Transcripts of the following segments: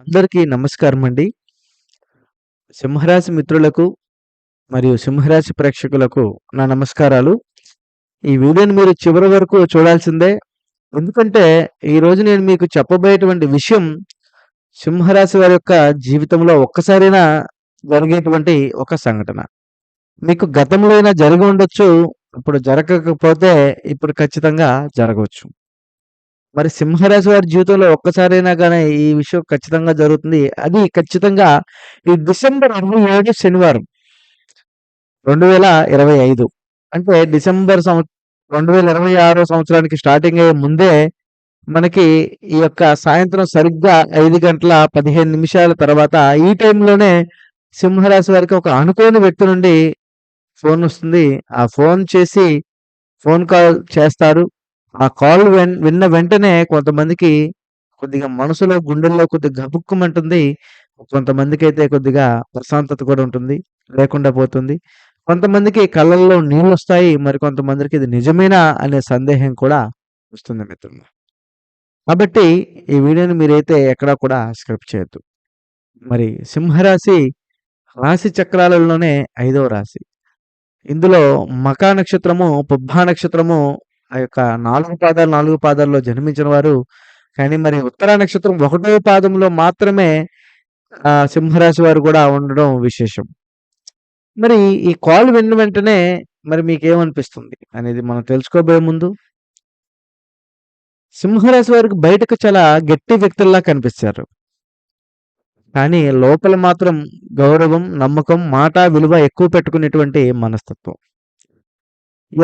అందరికీ నమస్కారం అండి. సింహరాశి మిత్రులకు మరియు సింహరాశి ప్రేక్షకులకు నా నమస్కారాలు. ఈ వీడియోని మీరు చివరి వరకు చూడాల్సిందే. ఎందుకంటే ఈరోజు నేను మీకు చెప్పబోయేటువంటి విషయం సింహరాశి వారి యొక్క జీవితంలో ఒక్కసారైనా జరిగేటువంటి ఒక సంఘటన. మీకు గతంలో అయినా జరిగి ఉండొచ్చు. ఇప్పుడు జరగకపోతే ఇప్పుడు ఖచ్చితంగా జరగవచ్చు. మరి సింహరాశి వారి జీవితంలో ఒక్కసారైనా కానీ ఈ విషయం ఖచ్చితంగా జరుగుతుంది. అది ఖచ్చితంగా ఈ డిసెంబర్ 27 శనివారం. 2025 అంటే డిసెంబర్ సంవ 2026 సంవత్సరానికి స్టార్టింగ్ అయ్యే ముందే మనకి ఈ యొక్క సాయంత్రం సరిగ్గా ఐదు గంటల 15 నిమిషాల తర్వాత ఈ టైంలోనే సింహరాశి వారికి ఒక అనుకోని వ్యక్తి నుండి ఫోన్ వస్తుంది. ఆ ఫోన్ చేసి ఫోన్ కాల్ చేస్తారు. ఆ కాల్ విన్ విన్న వెంటనే కొంతమందికి కొద్దిగా మనసులో, గుండెల్లో కొద్దిగా గబుక్కుమంటుంది. కొంతమందికైతే కొద్దిగా ప్రశాంతత కూడా ఉంటుంది. లేకుండా పోతుంది. కొంతమందికి కళ్ళల్లో నీళ్ళొస్తాయి. మరి కొంతమందికి ఇది నిజమేనా అనే సందేహం కూడా వస్తుంది మిత్రులారా. కాబట్టి ఈ వీడియోని మీరైతే ఎక్కడా కూడా స్కిప్ చేయొద్దు. మరి సింహరాశి రాశి చక్రాలలోనే ఐదవ రాశి. ఇందులో మఖా నక్షత్రము, పుబ్బా నక్షత్రము ఆ యొక్క నాలుగు పాదాలు, నాలుగు పాదాల్లో జన్మించిన వారు. కానీ మరి ఉత్తర నక్షత్రం ఒకటో పాదంలో మాత్రమే ఆ సింహరాశి వారు కూడా ఉండడం విశేషం. మరి ఈ కాల్ విన్న వెంటనే మరి మీకేమనిపిస్తుంది అనేది మనం తెలుసుకోబోయే ముందు సింహరాశి వారికి బయటకు చాలా గట్టి వ్యక్తుల్లా కనిపిస్తారు. కానీ లోపల మాత్రం గౌరవం, నమ్మకం, మాట విలువ ఎక్కువ పెట్టుకునేటువంటి మనస్తత్వం.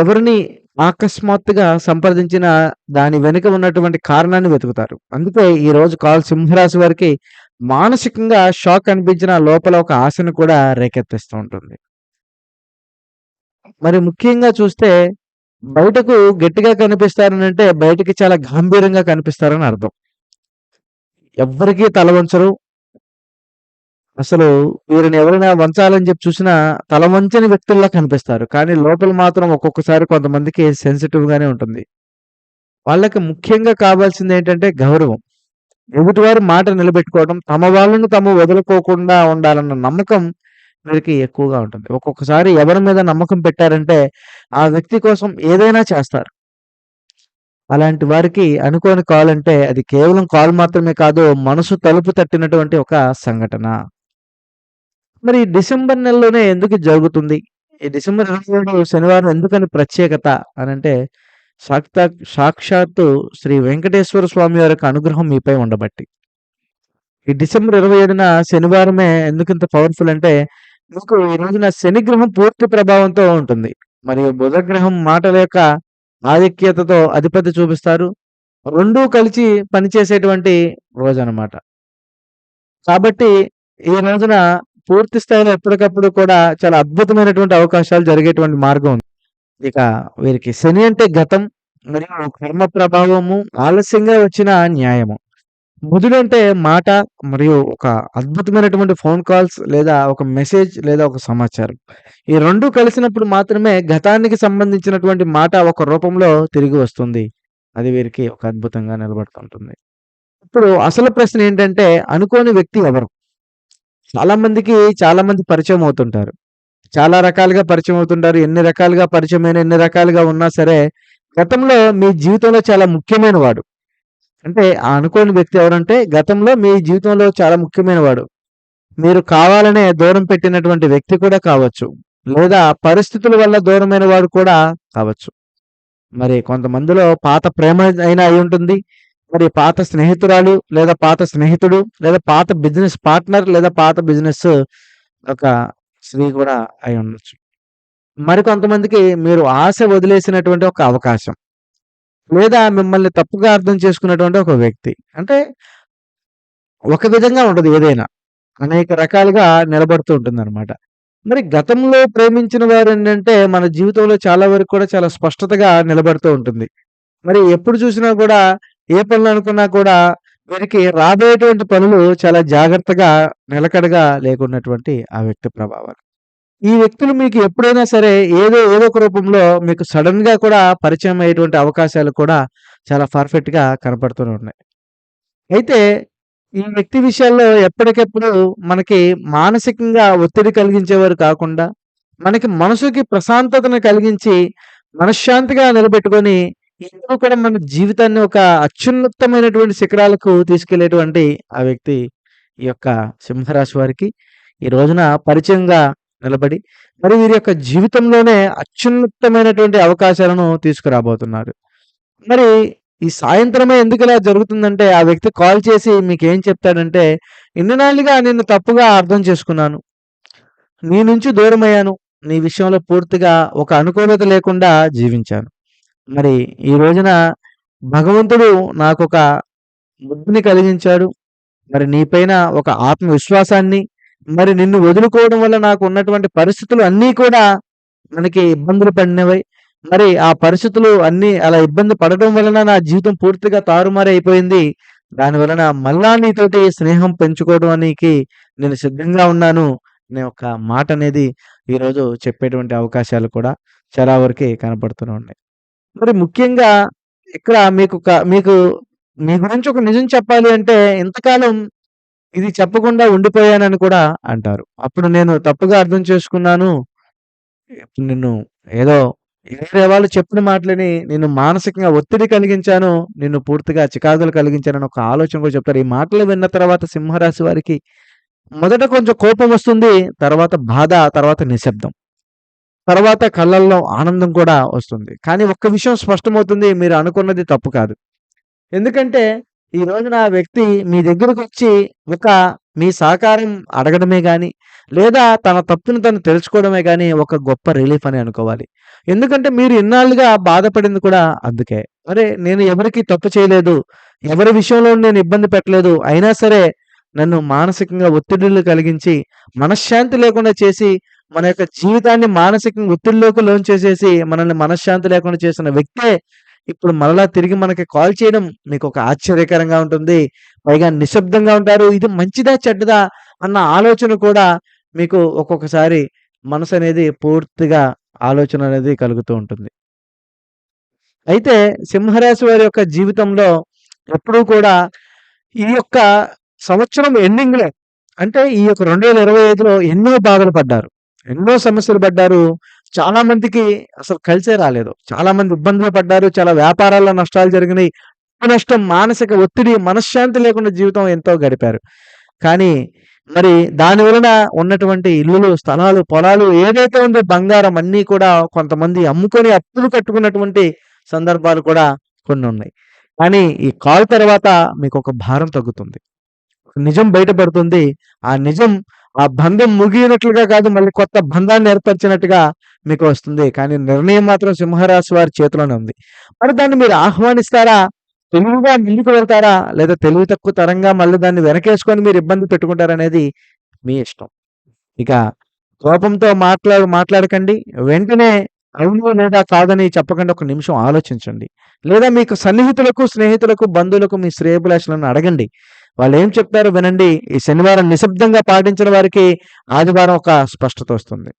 ఎవరిని అకస్మాత్తుగా సంప్రదించిన దాని వెనుక ఉన్నటువంటి కారణాన్ని వెతుకుతారు. అందుకే ఈరోజు కాల్ సింహరాశి వారికి మానసికంగా షాక్ అనిపించిన లోపల ఒక ఆశను కూడా రేకెత్తిస్తూ ఉంటుంది. మరి ముఖ్యంగా చూస్తే బయటకు గట్టిగా కనిపిస్తారనంటే బయటకి చాలా గంభీరంగా కనిపిస్తారని అర్థం. ఎవ్వరికీ తలవంచరు అసలు వీరిని ఎవరైనా వంచాలని చెప్పి చూసినా తల వంచని వ్యక్తుల్లా కనిపిస్తారు. కానీ లోపల మాత్రం ఒక్కొక్కసారి కొంతమందికి సెన్సిటివ్‌గానే ఉంటుంది. వాళ్ళకి ముఖ్యంగా కావాల్సింది ఏంటంటే గౌరవం. ఎదుటివారి మాట నిలబెట్టుకోవడం, తమ వాళ్ళను తాము వదులుకోకుండా ఉండాలన్న నమ్మకం వీరికి ఎక్కువగా ఉంటుంది. ఒక్కొక్కసారి ఎవరి మీద నమ్మకం పెట్టారంటే ఆ వ్యక్తి కోసం ఏదైనా చేస్తారు. అలాంటి వారికి అనుకోని కాల్ అంటే అది కేవలం కాల్ మాత్రమే కాదు మనసు తలుపు తట్టినటువంటి ఒక సంఘటన. మరి డిసెంబర్ నెలలోనే ఎందుకు జరుగుతుంది? ఈ డిసెంబర్ 27 శనివారం ఎందుకని ప్రత్యేకత అని అంటే సాక్తా సాక్షాత్తు శ్రీ వెంకటేశ్వర స్వామి వారి అనుగ్రహం మీపై ఉండబట్టి. ఈ డిసెంబర్ 27న శనివారమే ఎందుకింత పవర్‌ఫుల్ అంటే మీకు ఈ రోజున శనిగ్రహం పూర్తి ప్రభావంతో ఉంటుంది. మరియు బుధగ్రహం మాటల యొక్క ఆధిక్యతతో అధిపతి చూపిస్తారు. రెండూ కలిసి పనిచేసేటువంటి రోజనమాట. కాబట్టి ఈ రోజున పూర్తి స్థాయిలో ఎప్పటికప్పుడు కూడా చాలా అద్భుతమైనటువంటి అవకాశాలు జరిగేటువంటి మార్గం ఉంది. ఇక వీరికి శని అంటే గతం మరియు కర్మ ప్రభావము, ఆలస్యంగా వచ్చిన న్యాయము. బుధుడంటే మాట మరియు ఒక అద్భుతమైనటువంటి ఫోన్ కాల్స్ లేదా ఒక మెసేజ్ లేదా ఒక సమాచారం. ఈ రెండు కలిసినప్పుడు మాత్రమే గతానికి సంబంధించినటువంటి మాట ఒక రూపంలో తిరిగి వస్తుంది. అది వీరికి ఒక అద్భుతంగా నిలబడుతుంటుంది. ఇప్పుడు అసలు ప్రశ్న ఏంటంటే అనుకోని వ్యక్తి ఎవరు? చాలా మందికి చాలా మంది పరిచయం అవుతుంటారు. చాలా రకాలుగా పరిచయం అవుతుంటారు. ఎన్ని రకాలుగా పరిచయమైన, ఎన్ని రకాలుగా ఉన్నా సరే గతంలో మీ జీవితంలో చాలా ముఖ్యమైన వాడు. అంటే ఆ అనుకోని వ్యక్తి ఎవరంటే గతంలో మీ జీవితంలో చాలా ముఖ్యమైన వాడు. మీరు కావాలనే దూరం పెట్టినటువంటి వ్యక్తి కూడా కావచ్చు. లేదా పరిస్థితుల వల్ల దూరమైన వాడు కూడా కావచ్చు. మరి కొంతమందిలో పాత ప్రేమ అయినా అయ్యుంటుంది. మరి పాత స్నేహితురాలు లేదా పాత స్నేహితుడు లేదా పాత బిజినెస్ పార్ట్నర్ లేదా పాత బిజినెస్ ఒక స్త్రీ కూడా అయ్యుండొచ్చు. మరికొంతమందికి మీరు ఆశ వదిలేసినటువంటి ఒక అవకాశం. లేదా మిమ్మల్ని తప్పుగా అర్థం చేసుకున్నటువంటి ఒక వ్యక్తి. అంటే ఒక విధంగా ఉండదు ఏదైనా. అనేక రకాలుగా నిలబడుతూ ఉంటుంది అనమాట మరి గతంలో ప్రేమించిన వారు ఏంటంటే మన జీవితంలో చాలా వరకు కూడా చాలా స్పష్టతగా నిలబడుతూ ఉంటుంది. మరి ఎప్పుడు చూసినా కూడా ఏ పనులు అనుకున్నా కూడా వీరికి రాబోయేటువంటి పనులు చాలా జాగ్రత్తగా, నిలకడగా లేకున్నటువంటి ఆ వ్యక్తి ప్రభావాలు. ఈ వ్యక్తులు మీకు ఎప్పుడైనా సరే ఏదో ఏదో ఒక రూపంలో మీకు సడెన్‌గా కూడా పరిచయం అయ్యేటువంటి అవకాశాలు కూడా చాలా పర్ఫెక్ట్‌గా కనపడుతూనే ఉన్నాయి. అయితే ఈ వ్యక్తి విషయాల్లో ఎప్పటికెప్పుడు మనకి మానసికంగా ఒత్తిడి కలిగించేవారు కాకుండా, మనకి మనసుకి ప్రశాంతతను కలిగించి, మనశ్శాంతిగా నిలబెట్టుకొని, ఎప్పుడూ కూడా మన జీవితాన్ని ఒక అత్యున్నతమైనటువంటి శిఖరాలకు తీసుకెళ్ళేటువంటి ఆ వ్యక్తి ఈ యొక్క సింహరాశి వారికి ఈ రోజున పరిచయంగా నిలబడి, మరి వీరి యొక్క జీవితంలోనే అత్యున్నతమైనటువంటి అవకాశాలను తీసుకురాబోతున్నారు. మరి ఈ సాయంత్రమే ఎందుకు ఇలా జరుగుతుందంటే, ఆ వ్యక్తి కాల్ చేసి మీకేం చెప్తాడంటే, "ఇన్ని నాళ్ళుగా నిన్ను తప్పుగా అర్థం చేసుకున్నాను. నీ నుంచి దూరమయ్యాను. నీ విషయంలో పూర్తిగా ఒక అనుకూలత లేకుండా జీవించాను. మరి ఈ రోజున భగవంతుడు నాకు ఒక బుద్ధిని కలిగించాడు. మరి నీ పైన ఒక ఆత్మవిశ్వాసాన్ని, మరి నిన్ను వదులుకోవడం వల్ల నాకు ఉన్నటువంటి పరిస్థితులు అన్నీ కూడా మనకి ఇబ్బందులు పడినవి మరి ఆ పరిస్థితులు అన్నీ అలా ఇబ్బంది పడడం వలన నా జీవితం పూర్తిగా తారుమారైపోయింది. దాని వలన మళ్ళా నీతోటి స్నేహం పెంచుకోవడానికి నేను సిద్ధంగా ఉన్నాను" అనే ఒక మాట అనేది ఈరోజు చెప్పేటువంటి అవకాశాలు కూడా చాలా వరకే కనపడుతూనే ఉన్నాయి. మరి ముఖ్యంగా ఇక్కడ మీకు మీకు మీ గురించి ఒక నిజం చెప్పాలి అంటే, ఇంతకాలం ఇది చెప్పకుండా ఉండిపోయానని కూడా అంటారు. అప్పుడు నేను తప్పుగా అర్థం చేసుకున్నాను. ఇప్పుడు నిన్ను ఏదో వేరే వాళ్ళు చెప్పిన మాటలని నిన్ను మానసికంగా ఒత్తిడి కలిగించాను. నిన్ను పూర్తిగా చికాకులు కలిగించానని ఒక ఆలోచన కూడా చెప్తారు. ఈ మాటలు విన్న తర్వాత సింహరాశి వారికి మొదట కొంచెం కోపం వస్తుంది. తర్వాత బాధ, తర్వాత నిశ్శబ్దం. తర్వాత కళ్ళల్లో ఆనందం కూడా వస్తుంది. కానీ ఒక్క విషయం స్పష్టమవుతుంది. మీరు అనుకున్నది తప్పు కాదు. ఎందుకంటే ఈ రోజున ఆ వ్యక్తి మీ దగ్గరకు వచ్చి ఒక మీ సహకారం అడగడమే కానీ లేదా తన తప్పుని తను తెలుసుకోవడమే కానీ ఒక గొప్ప రిలీఫ్ అని అనుకోవాలి. ఎందుకంటే మీరు ఇన్నాళ్ళుగా బాధపడింది కూడా అందుకే. అరే! నేను ఎవరికి తప్పు చేయలేదు. ఎవరి విషయంలో నేను ఇబ్బంది పెట్టలేదు. అయినా సరే నన్ను మానసికంగా ఒత్తిడిలు కలిగించి, మనశ్శాంతి లేకుండా చేసి, మన యొక్క జీవితాన్ని మానసికంగా ఒత్తిడిలోకి లోంచేసేసి, మనల్ని మనశ్శాంతి లేకుండా చేసిన వ్యక్తే ఇప్పుడు మరలా తిరిగి మనకి కాల్ చేయడం మీకు ఒక ఆశ్చర్యకరంగా ఉంటుంది. పైగా నిశ్శబ్దంగా ఉంటారు. ఇది మంచిదా? చెడ్డదా? అన్న ఆలోచన కూడా మీకు ఒక్కొక్కసారి మనసు అనేది పూర్తిగా ఆలోచన అనేది కలుగుతూ ఉంటుంది. అయితే సింహరాశి వారి యొక్క జీవితంలో ఎప్పుడూ కూడా ఈ యొక్క సంవత్సరం ఎండింగ్‌లో అంటే ఈ యొక్క 2025లో ఎన్నో బాధలు పడ్డారు. ఎన్నో సమస్యలు పడ్డారు. చాలా మందికి అసలు కలిసే రాలేదు. చాలా మంది ఇబ్బందులు పడ్డారు. చాలా వ్యాపారాల్లో నష్టాలు జరిగినాయి. నష్టం, మానసిక ఒత్తిడి, మనశ్శాంతి లేకుండా జీవితం ఎంతో గడిపారు. కానీ మరి దాని వలన ఉన్నటువంటి ఇల్లులు, స్థలాలు, పొలాలు ఏదైతే ఉందో బంగారం అన్నీ కూడా కొంతమంది అమ్ముకొని అప్పులు కట్టుకున్నటువంటి సందర్భాలు కూడా కొన్ని ఉన్నాయి కానీ ఈ కాల్ తర్వాత మీకొక భారం తగ్గుతుంది. నిజం బయటపడుతుంది. ఆ నిజం ఆ బంధం ముగియనట్లుగా కాదు మళ్ళీ కొత్త బంధాన్ని ఏర్పరిచినట్టుగా మీకు వస్తుంది. కానీ నిర్ణయం మాత్రం సింహరాశి వారి చేతిలోనే ఉంది. మరి దాన్ని మీరు ఆహ్వానిస్తారా? తెలివిగా ముందుకు వెళ్తారా? లేదా తెలివి తక్కువ తరంగా మళ్ళీ దాన్ని వెనకేసుకొని మీరు ఇబ్బంది పెట్టుకుంటారనేది మీ ఇష్టం. ఇక కోపంతో మాట్లాడు మాట్లాడకండి. వెంటనే అవును లేదా కాదని చెప్పకుండా ఒక నిమిషం ఆలోచించండి. లేదా మీకు సన్నిహితులకు, స్నేహితులకు, బంధువులకు మీ శ్రేయోభిలాషులను అడగండి. వాళ్ళు ఏం చెప్తారో వినండి. ఈ శనివారం నిశ్శబ్దంగా పాటించిన వారికి ఆదివారం ఒక స్పష్టత వస్తుంది.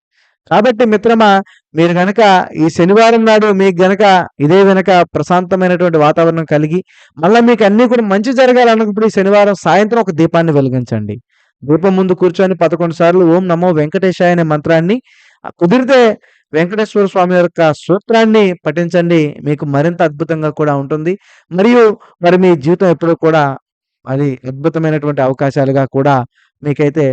కాబట్టి మిత్రమా మీరు గనక ఈ శనివారం నాడు మీకు గనక ఇదే వెనక ప్రశాంతమైనటువంటి వాతావరణం కలిగి, మళ్ళీ మీకు అన్నీ కూడా మంచి జరగాలన్నప్పుడు ఈ శనివారం సాయంత్రం ఒక దీపాన్ని వెలిగించండి. దీపం ముందు కూర్చొని 11 సార్లు ఓం నమో వెంకటేశాయ అనే మంత్రాన్ని కుదిరితే వెంకటేశ్వర స్వామి యొక్క సూత్రాన్ని పఠించండి. మీకు మరింత అద్భుతంగా కూడా ఉంటుంది. మరియు మరి మీ జీవితం ఎప్పుడూ కూడా అది అద్భుతమైనటువంటి అవకాశాలుగా కూడా మీకైతే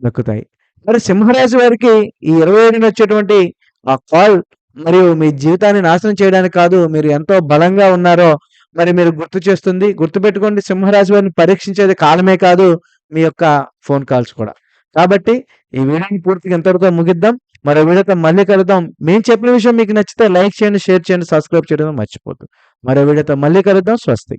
దక్కుతాయి. మరి సింహరాశి వారికి ఈ 27న వచ్చేటువంటి ఆ కాల్ మరియు మీ జీవితాన్ని నాశనం చేయడానికి కాదు. మీరు ఎంతో బలంగా ఉన్నారో మరి మీరు గుర్తు చేస్తుంది. గుర్తుపెట్టుకోండి సింహరాశి వారిని పరీక్షించేది కాలమే కాదు. మీ యొక్క ఫోన్ కాల్స్ కూడా. కాబట్టి ఈ వీడియోని పూర్తిగా ఎంతవరకు ముగిద్దాం. మరో వీడియోతో మళ్ళీ కలుద్దాం. మేము చెప్పిన విషయం మీకు నచ్చితే లైక్ చేయండి, షేర్ చేయండి, సబ్స్క్రైబ్ చేయడం మర్చిపోద్దు. మరో వీడియోతో మళ్ళీ కలుద్దాం. స్వస్తి.